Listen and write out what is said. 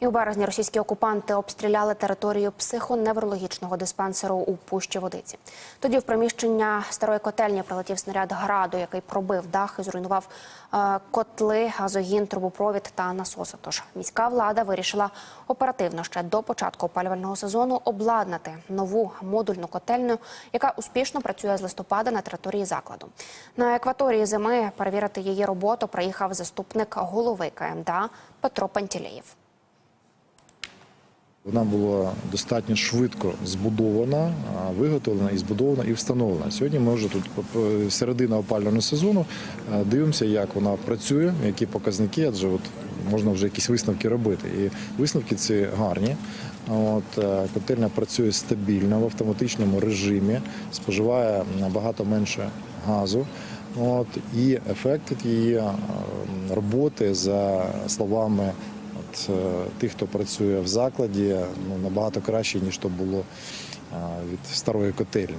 І у березні російські окупанти обстріляли територію психоневрологічного диспансеру у Пущі Водиці. Тоді в приміщення старої котельні прилетів снаряд граду, який пробив дах і зруйнував е, котли, газогін, трубопровід та насоси. Тож міська влада вирішила оперативно ще до початку опалювального сезону обладнати нову модульну котельню, яка успішно працює з листопада на території закладу. На екваторії зими перевірити її роботу приїхав заступник голови КМДА Петро Пантілеєв. Вона була достатньо швидко збудована, виготовлена і збудована і встановлена. Сьогодні ми вже тут е, середина опалювального сезону е, дивимося, як вона працює, які показники, адже от можна вже якісь висновки робити. І висновки ці гарні. От е, котельня працює стабільно в автоматичному режимі, споживає набагато менше газу. От і ефект її е, роботи за словами е, тих, хто працює в закладі, ну набагато краще ніж то було е, від старої котельні.